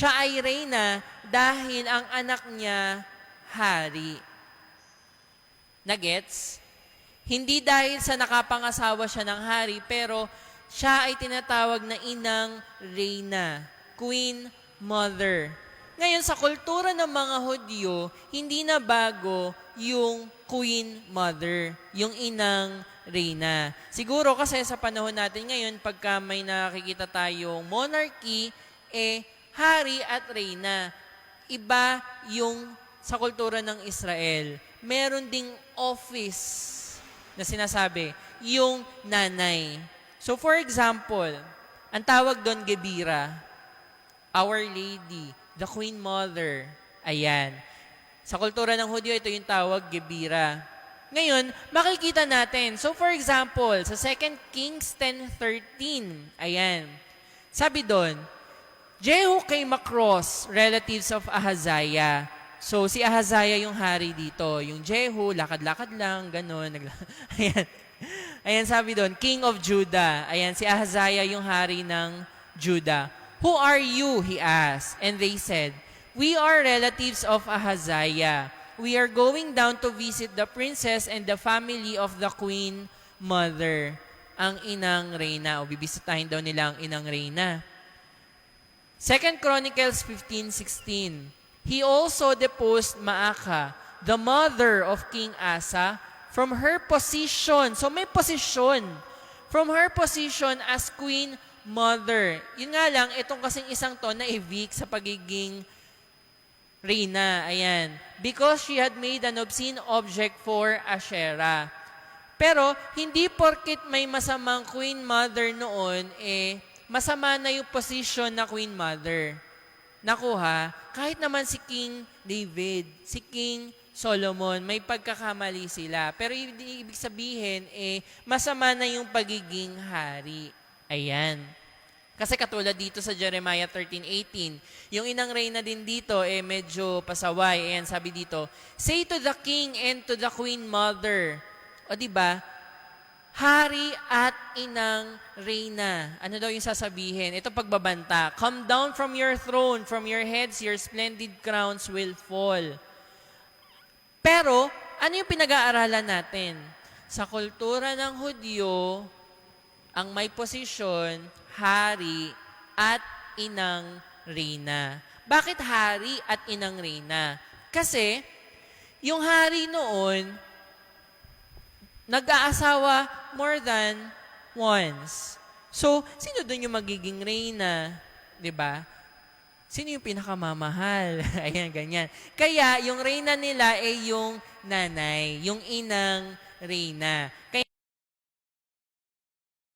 siya ay reyna dahil ang anak niya hari. Nagets? Hindi dahil sa nakapangasawa siya ng hari, pero siya ay tinatawag na inang reyna, queen mother. Ngayon, sa kultura ng mga Hudyo, hindi na bago yung queen mother, yung inang reyna. Siguro kasi sa panahon natin ngayon, pagka may nakikita tayong monarchy, eh, hari at reyna. Iba yung sa kultura ng Israel. Meron ding office na sinasabi, yung nanay. So for example, ang tawag doon Gebira, Our Lady, the Queen Mother. Ayan. Sa kultura ng Hudyo, ito yung tawag Gebira. Ngayon, makikita natin. So for example, sa 2 Kings 10.13, ayan. Sabi doon, Jehu came across relatives of Ahaziah. So, si Ahaziah yung hari dito. Yung Jehu, lakad-lakad lang, ganun. Ayan. Ayan, sabi doon, King of Judah. Ayan, si Ahaziah yung hari ng Judah. Who are you? He asked. And they said, We are relatives of Ahaziah. We are going down to visit the princess and the family of the queen mother. Ang inang reyna. O bibisitahin daw nila ang inang reyna. Second Chronicles 15:16. He also deposed Maaka, the mother of King Asa, from her position. So may position. From her position as queen mother. Yun nga lang, itong kasing isang to na evict sa pagiging reyna. Ayan. Because she had made an obscene object for Asherah. Pero, hindi porkit may masamang queen mother noon, eh, masama na yung position na queen mother. Nakuha, kahit naman si King David, si King Solomon, may pagkakamali sila. Pero ibig sabihin, eh, masama na yung pagiging hari. Ayan. Kasi katulad dito sa Jeremiah 13:18, yung inang reyna din dito eh medyo pasaway. Ayan, sabi dito, Say to the king and to the queen mother. O di ba? Hari at inang reyna. Ano daw yung sasabihin? Ito pagbabanta. Come down from your throne, from your heads your splendid crowns will fall. Pero, ano yung pinag-aaralan natin? Sa kultura ng Hudyo, ang may posisyon, hari at inang reyna. Bakit hari at inang reyna? Kasi, yung hari noon, nag-aasawa more than once. So, sino doon yung magiging reyna? 'Di ba? Sino yung pinakamamahal? Ayan, ganyan. Kaya, yung reyna nila ay yung nanay, yung inang reyna. Kaya,